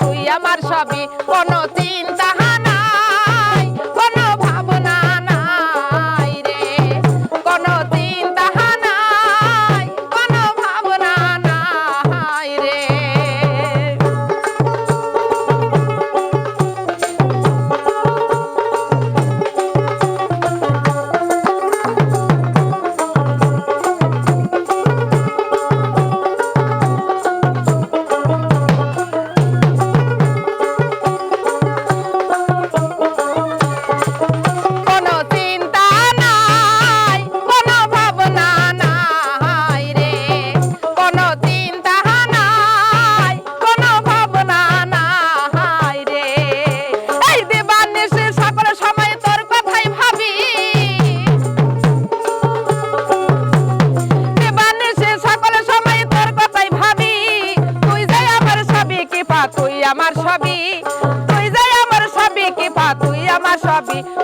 তুই আমার সবই। কোনো চিন্তা Robbie.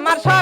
marzo.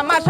আমার